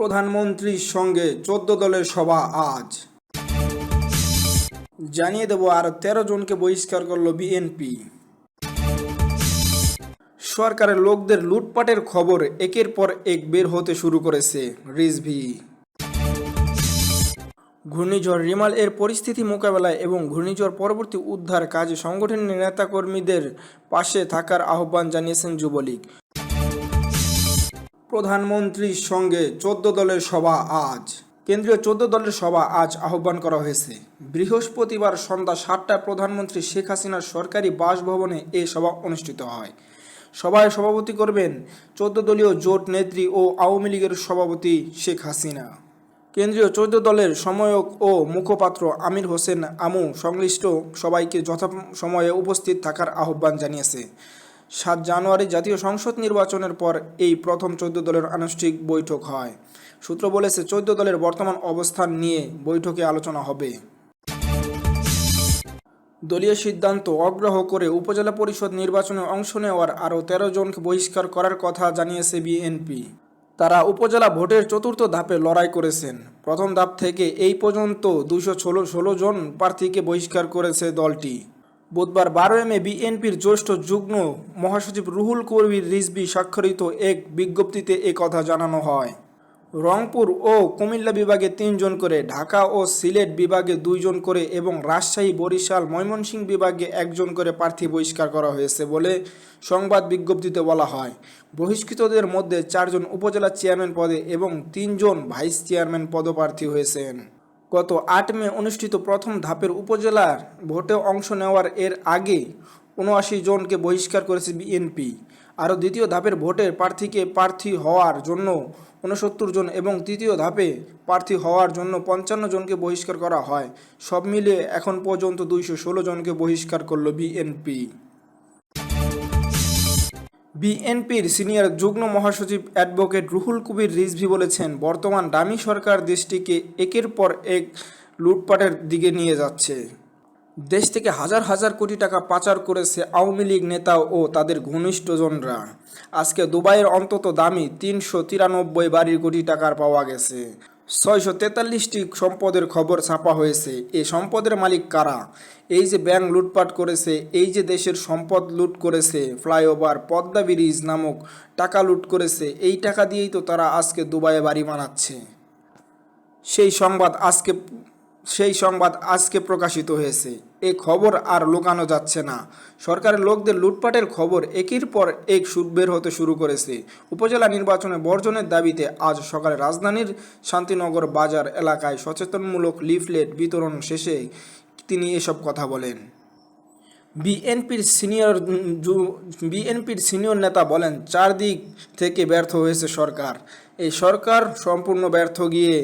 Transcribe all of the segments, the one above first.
প্রধানমন্ত্রীর সঙ্গে চোদ্দ দলের সভা আজ। জানিয়ে দেব আর তেরো জনকে বহিষ্কার করল বিএনপি। সরকারের লোকদের লুটপাটের খবর একের পর এক বের হতে শুরু করেছে রিজভি। ঘূর্ণিঝড় রিমাল এর পরিস্থিতি মোকাবেলায় এবং ঘূর্ণিঝড় পরবর্তী উদ্ধার কাজে সংগঠনের নেতাকর্মীদের পাশে থাকার আহ্বান জানিয়েছেন যুবলীগ। প্রধানমন্ত্রীর সঙ্গে চোদ্দ দলের সভা আজ। কেন্দ্রীয় চোদ্দ দলের সভা আজ আহ্বান করা হয়েছে। বৃহস্পতিবার সন্ধ্যা সাতটায় প্রধানমন্ত্রী শেখ হাসিনার সরকারি বাসভবনে এ সভা অনুষ্ঠিত হয়। সভায় সভাপতি করবেন চোদ্দ দলীয় জোট নেত্রী ও আওয়ামী লীগের সভাপতি শেখ হাসিনা। কেন্দ্রীয় চৌদ্দ দলের সময়ক ও মুখপাত্র আমির হোসেন আমু সংশ্লিষ্ট সবাইকে যথা সময়ে উপস্থিত থাকার আহ্বান জানিয়েছে। সাত জানুয়ারি জাতীয় সংসদ নির্বাচনের পর এই প্রথম চৌদ্দ দলের আনুষ্ঠানিক বৈঠক হয়। সূত্র বলেছে, চৌদ্দ দলের বর্তমান অবস্থান নিয়ে বৈঠকে আলোচনা হবে। দলীয় সিদ্ধান্ত অগ্রহ করে উপজেলা পরিষদ নির্বাচনে অংশ নেওয়ার আরও তেরো জনকে বহিষ্কার করার কথা জানিয়েছে বিএনপি। তারা উপজেলা ভোটের চতুর্থ ধাপে লড়াই করেছেন। প্রথম ধাপ থেকে এই পর্যন্ত দুশো ষোলো জন প্রার্থীকে বহিষ্কার করেছে দলটি। বুধবার বারোই মে বিএনপির জ্যেষ্ঠ যুগ্ম মহাসচিব রুহুল কবির রিজবি স্বাক্ষরিত এক বিজ্ঞপ্তিতে এ কথা জানানো হয়। রংপুর ও কুমিল্লা বিভাগে তিনজন করে, ঢাকা ও সিলেট বিভাগে দুইজন করে এবং রাজশাহী, বরিশাল, ময়মনসিংহ বিভাগে একজন করে প্রার্থী বহিষ্কার করা হয়েছে বলে সংবাদ বিজ্ঞপ্তিতে বলা হয়। বহিষ্কৃতদের মধ্যে চারজন উপজেলা চেয়ারম্যান পদে এবং তিনজন ভাইস চেয়ারম্যান পদপ্রার্থী হয়েছেন। গত আট মে অনুষ্ঠিত প্রথম ধাপের উপজেলার ভোটে অংশ নেওয়ার এর আগে উনআশি জনকে বহিষ্কার করেছে বিএনপি। আরও দ্বিতীয় ধাপের ভোটের প্রার্থীকে প্রার্থী হওয়ার জন্য উনসত্তর জন এবং তৃতীয় ধাপে প্রার্থী হওয়ার জন্য পঞ্চান্ন জনকে বহিষ্কার করা হয়। সব মিলিয়ে এখন পর্যন্ত দুইশো ষোলো জনকে বহিষ্কার করল বিএনপি। বিএনপির সিনিয়র যুগ্ম মহাসচিব অ্যাডভোকেট রুহুল কবির রিজভি বলেছেন, বর্তমান ডামি সরকার দেশটিকে একের পর এক লুটপাটের দিকে নিয়ে যাচ্ছে। দেশ থেকে হাজার হাজার কোটি টাকা পাচার করেছে আওয়ামী লীগ নেতা ও তাদের ঘনিষ্ঠজনরা। আজকে দুবাইয়ের অন্তত দামি তিনশো তিরানব্বই বাড়ির কোটি টাকার পাওয়া গেছে। ছয়শো তেতাল্লিশটি সম্পদের খবর ছাপা হয়েছে। এই সম্পদের মালিক কারা? এই যে ব্যাংক লুটপাট করেছে, এই যে দেশের সম্পদ লুট করেছে, ফ্লাইওভার, পদ্মা ব্রিজ নামক টাকা লুট করেছে, এই টাকা দিয়েই তো তারা আজকে দুবাইয়ে বাড়ি বানাচ্ছে। সেই সংবাদ আজকে সেই সংবাদ আজকে প্রকাশিত হয়েছে। এ খবর আর লুকানো যাচ্ছে না। সরকারের লোকদের লুটপাটের খবর একের পর এক সুর বের হতে শুরু করেছে। উপজেলা নির্বাচনে বর্জনের দাবিতে আজ সকালে রাজধানীর শান্তিনগর বাজার এলাকায় সচেতনমূলক লিফলেট বিতরণ শেষে তিনি এসব কথা বলেন। বিএনপির সিনিয়র বিএনপির সিনিয়র নেতা বলেন, চারদিক থেকে ব্যর্থ হয়েছে সরকার। এই সরকার সম্পূর্ণ ব্যর্থ গিয়ে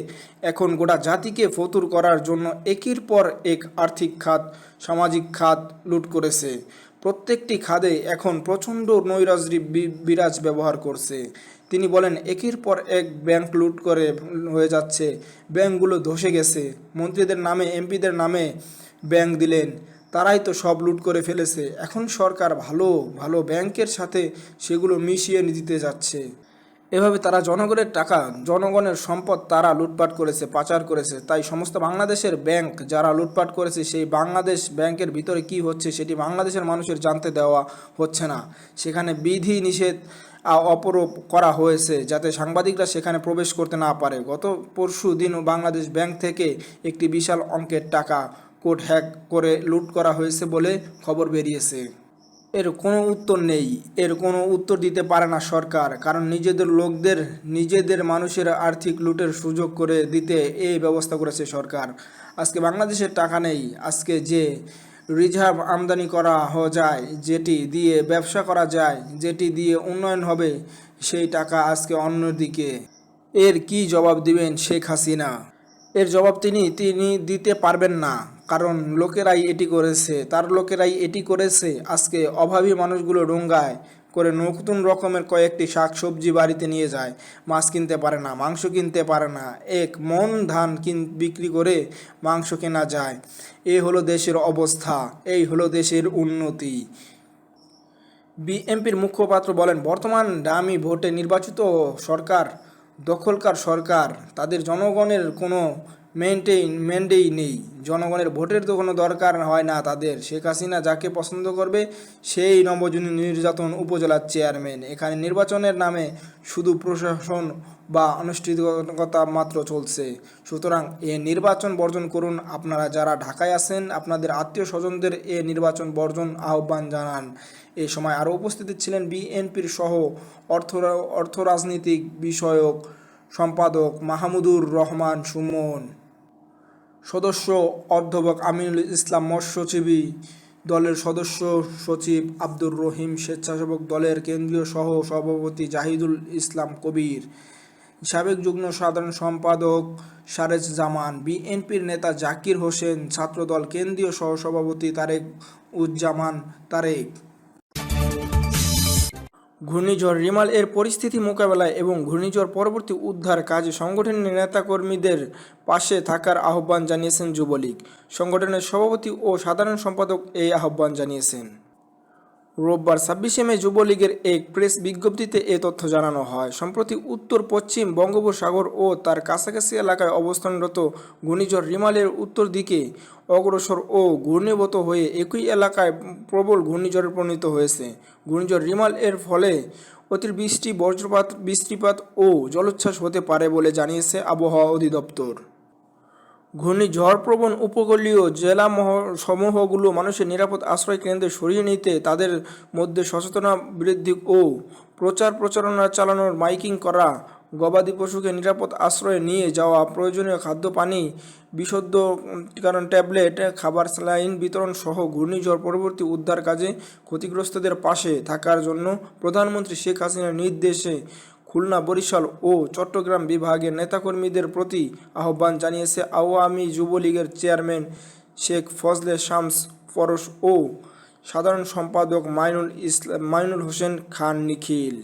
এখন গোটা জাতিকে ফতুর করার জন্য একের পর এক আর্থিক খাত, সামাজিক খাত লুট করেছে। প্রত্যেকটি খাদে এখন প্রচণ্ড নৈরাজ্রি বিরাজ ব্যবহার করছে। তিনি বলেন, একের পর এক ব্যাংক লুট করে হয়ে যাচ্ছে, ব্যাংকগুলো ধসে গেছে। মন্ত্রীদের নামে, এমপিদের নামে ব্যাংক দিলেন। তারাই তো সব লুট করে ফেলেছে। এখন সরকার ভালো ভালো ব্যাংকের সাথে সেগুলো মিশিয়ে দিতে যাচ্ছে। এভাবে তারা জনগণের টাকা, জনগণের সম্পদ তারা লুটপাট করেছে, পাচার করেছে। তাই সমস্ত বাংলাদেশের ব্যাংক যারা লুটপাট করেছে, সেই বাংলাদেশ ব্যাংকের ভিতরে কি হচ্ছে সেটি বাংলাদেশের মানুষের জানতে দেওয়া হচ্ছে না। সেখানে বিধি নিষেধ অপরোপ করা হয়েছে যাতে সাংবাদিকরা সেখানে প্রবেশ করতে না পারে। গত পরশু দিন বাংলাদেশ ব্যাংক থেকে একটি বিশাল অঙ্কের টাকা কোড হ্যাক করে লুট করা হয়েছে বলে খবর বেরিয়েছে। এর কোনো উত্তর নেই। এর কোনো উত্তর দিতে পারে না সরকার, কারণ নিজেদের লোকদের, নিজেদের মানুষের আর্থিক লুটের সুযোগ করে দিতে এই ব্যবস্থা করেছে সরকার। আজকে বাংলাদেশের টাকা নেই। আজকে যে রিজার্ভ আমদানি করা যায়, যেটি দিয়ে ব্যবসা করা যায়, যেটি দিয়ে উন্নয়ন হবে, সেই টাকা আজকে অন্যদিকে এর কি জবাব দিবেন শেখ হাসিনা? এর জবাব তিনি তিনি দিতে পারবেন না। কারণ লোকেরাই এটি করেছে, তার লোকেরাই এটি করেছে। আজকে অভাবী মানুষগুলো ডোঙ্গায় করে নতুন রকমের কয়েকটি শাকসবজি বাড়িতে নিয়ে যায়। মাছ কিনতে পারে না, মাংস কিনতে পারে না। এক মন ধান কিন, বিক্রি করে মাংস কেনা যায়। এই হলো দেশের অবস্থা, এই হলো দেশের উন্নতি। বিএমপির মুখপাত্র বলেন, বর্তমান দামি ভোটে নির্বাচিত সরকার, দখলকার সরকার, তাদের জনগণের কোনো মেনটেইন মেন্ডেই নেই। জনগণের ভোটের তো কোনো দরকার হয় না তাদের। শেখ হাসিনা যাকে পছন্দ করবে, সেই নবজনী নির্যাতন উপজেলার চেয়ারম্যান এখানে নির্বাচনের নামে শুধু প্রশাসন বা আনুষ্ঠানিকতা মাত্র চলছে। সুতরাং এ নির্বাচন বর্জন করুন। আপনারা যারা ঢাকায় আছেন, আপনাদের আত্মীয় স্বজনদের এ নির্বাচন বর্জন আহ্বান জানান। এ সময় আরও উপস্থিত ছিলেন বিএনপির সহ অর্থ অর্থ রাজনীতিক বিষয়ক সম্পাদক মাহমুদুর রহমান সুমন। সদস্য অধ্যাপক আমিনুল ইসলাম মৎস্যজীবী দলের সদস্য সচিব আব্দুর রহিম স্বেচ্ছাসেবক দলের কেন্দ্রীয় সহ সভাপতি জাহিদুল ইসলাম কবির। সাবেক যুগ্ম সাধারণ সম্পাদক সারেজ জামান, বিএনপির নেতা জাকির হোসেন, ছাত্রদল কেন্দ্রীয় সহসভাপতি তারেক উজ্জামান তারেক। ঘূর্ণিঝড় রিমাল এর পরিস্থিতি মোকাবেলায় এবং ঘূর্ণিঝড় পরবর্তী উদ্ধার কাজে সংগঠনের নেতাকর্মীদের পাশে থাকার আহ্বান জানিয়েছেন যুবলীগ। সংগঠনের সভাপতি ও সাধারণ সম্পাদক এই আহ্বান জানিয়েছেন। রোববার ছাব্বিশে মে যুবলীগের এক প্রেস বিজ্ঞপ্তিতে এ তথ্য জানানো হয়। সম্প্রতি উত্তর, পশ্চিম বঙ্গোপসাগর ও তার কাছাকাছি এলাকায় অবস্থানরত ঘূর্ণিঝড় রিমালের উত্তর দিকে অগ্রসর ও ঘূর্ণীভূত হয়ে একই এলাকায় প্রবল ঘূর্ণিঝড়ে পরিণত হয়েছে। ঘূর্ণিঝড় রিমাল এর ফলে অতিবৃষ্টি, বজ্রপাত, বৃষ্টিপাত ও জলোচ্ছ্বাস হতে পারে বলে জানিয়েছে আবহাওয়া অধিদপ্তর। ঘূর্ণিঝড়প্রবণ উপকূলীয় জেলা মহ- সমূহগুলো মানুষের নিরাপদ আশ্রয় কেন্দ্রে সরিয়ে নিতে তাদের মধ্যে সচেতনতা বৃদ্ধি ও প্রচার প্রচারণা চালানোর মাইকিং করা, গবাদি পশুকে নিরাপদ আশ্রয়ে নিয়ে যাওয়া, প্রয়োজনীয় খাদ্য, পানি, বিশুদ্ধ কারণ ট্যাবলেট, খাবার, স্যালাইন বিতরণ সহ ঘূর্ণিঝড় পরবর্তী উদ্ধার কাজে ক্ষতিগ্রস্তদের পাশে থাকার জন্য প্রধানমন্ত্রী শেখ হাসিনার নির্দেশে খুলনা, বরিশাল ও চট্টগ্রাম বিভাগের নেতাকর্মীদের প্রতি আহ্বান জানিয়েছে আওয়ামী যুবলীগের চেয়ারম্যান শেখ ফজলে শামস পরশ ও সাধারণ সম্পাদক মাইনুল ইসলাম মাইনুল হোসেন খান নিখিল।